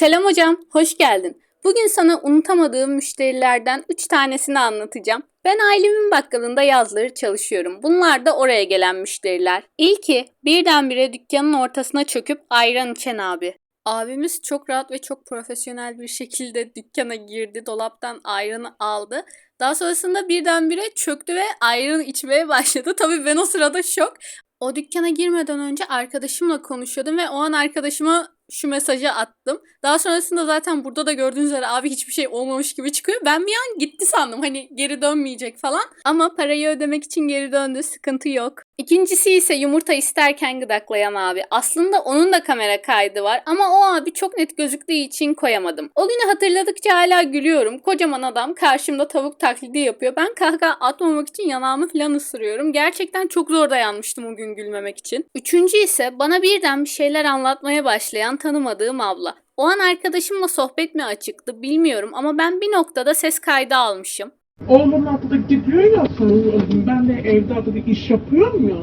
Selam hocam, hoş geldin. Bugün sana unutamadığım müşterilerden 3 tanesini anlatacağım. Ben ailemin bakkalında yazları çalışıyorum. Bunlar da oraya gelen müşteriler. İlki birdenbire dükkanın ortasına çöküp ayran içen abi. Abimiz çok rahat ve çok profesyonel bir şekilde dükkana girdi. Dolaptan ayranı aldı. Daha sonrasında birdenbire çöktü ve ayran içmeye başladı. Tabii ben o sırada şok. O dükkana girmeden önce arkadaşımla konuşuyordum ve o an arkadaşıma şu mesajı attım. Daha sonrasında zaten burada da gördüğünüz üzere abi hiçbir şey olmamış gibi çıkıyor. Ben bir an gitti sandım hani geri dönmeyecek falan. Ama parayı ödemek için geri döndü sıkıntı yok. İkincisi ise yumurta isterken gıdaklayan abi. Aslında onun da kamera kaydı var ama o abi çok net gözüktüğü için koyamadım. O günü hatırladıkça hala gülüyorum. Kocaman adam karşımda tavuk taklidi yapıyor. Ben kahkaha atmamak için yanağımı falan ısırıyorum. Gerçekten çok zor dayanmıştım o gün gülmemek için. Üçüncü ise bana birden bir şeyler anlatmaya başlayan tanımadığım abla. O an arkadaşımla sohbet mi açıktı bilmiyorum ama ben bir noktada ses kaydı almışım. Oğlum da gidiyor ya sanırım. Ben de evde artık iş yapıyorum ya.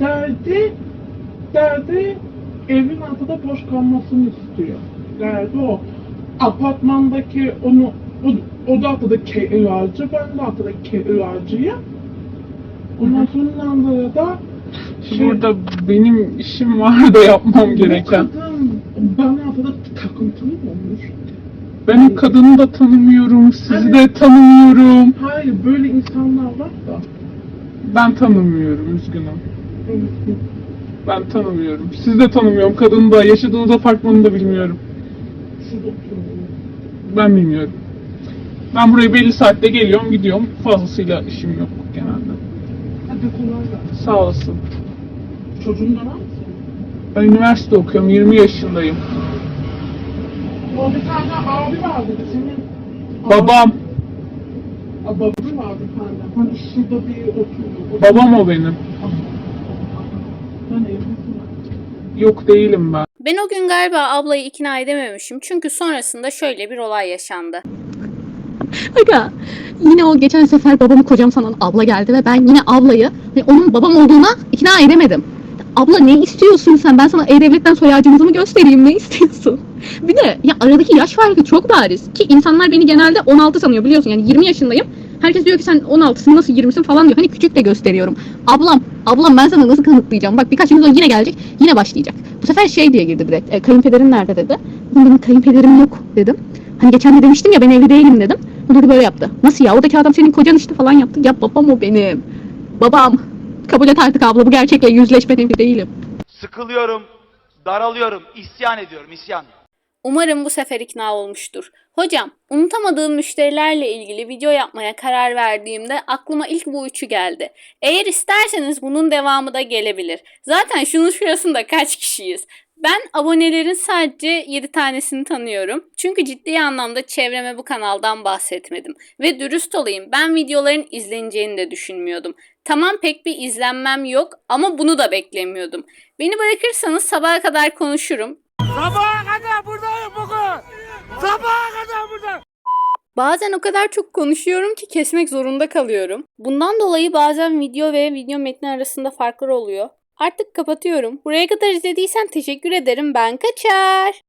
Derdi, derdi evin altında boş kalmasını istiyor. Derdi o. Apartmandaki onu, o, o da artık kiracı, ben de artık kiracıyım. Ondan sonra da şey, Burada benim işim var da yapmam bu gereken. Bana artık takıntılı mı olmuş? Ben o kadını da tanımıyorum, sizi de tanımıyorum. Hayır, böyle insanlar var da. Ben tanımıyorum, üzgünüm. Ben tanımıyorum. Sizi de tanımıyorum, kadını da, yaşadığınız apartmanı da bilmiyorum. Şurada. Ben bilmiyorum. Ben buraya belli saatte geliyorum, gidiyorum. Fazlasıyla işim yok genelde. Hadi kolay gelsin. Sağ olasın. Çocuğun da var mı? Ben üniversite okuyorum, 20 yaşındayım. O bir tane abi vardı senin. Babam, Abi, babası vardı tane. Hani şurada bir oturuyor. Babam o benim. Ben evlisin. Yok değilim ben. Ben o gün galiba ablayı ikna edememişim çünkü sonrasında şöyle bir olay yaşandı. Aga yine o geçen sefer babamı kocam sanan abla geldi ve ben yine ablayı hani onun babam olduğuna ikna edemedim. Abla ne istiyorsun sen? Ben sana E-Devlet'ten soy ağacımızı mı göstereyim? Ne istiyorsun? Bir de ya aradaki yaş farkı çok bariz. Ki insanlar beni genelde 16 sanıyor biliyorsun. Yani 20 yaşındayım. Herkes diyor ki sen 16'sın nasıl 20'sin falan diyor. Hani küçük de gösteriyorum. Ablam, ablam ben sana nasıl kanıtlayacağım? Bak birkaç gün sonra yine gelecek, yine başlayacak. Bu sefer şey diye girdi direkt. E, kayınpederin nerede dedi. Dedim, benim kayınpederim yok dedim. Hani geçen de demiştim ya ben evli değilim dedim. O da böyle yaptı. Nasıl ya? Oradaki adam senin kocan işte falan yaptı. Ya babam o benim. Babam. Kabul et artık abla bu gerçekle yüzleş ben evli değilim. Sıkılıyorum, daralıyorum, isyan ediyorum, isyan. Umarım bu sefer ikna olmuştur. Hocam, unutamadığım müşterilerle ilgili video yapmaya karar verdiğimde aklıma ilk bu üçü geldi. Eğer isterseniz bunun devamı da gelebilir. Zaten şunun şurasında kaç kişiyiz? Ben abonelerin sadece 7 tanesini tanıyorum. Çünkü ciddi anlamda çevreme bu kanaldan bahsetmedim. Ve dürüst olayım ben videoların izleneceğini de düşünmüyordum. Tamam pek bir izlenmem yok ama bunu da beklemiyordum. Beni bırakırsanız sabaha kadar konuşurum. Sabaha kadar buradayım bugün. Sabaha kadar burada. Bazen o kadar çok konuşuyorum ki kesmek zorunda kalıyorum. Bundan dolayı bazen video ve video metni arasında farklar oluyor. Artık kapatıyorum. Buraya kadar izlediysen teşekkür ederim. Ben kaçar.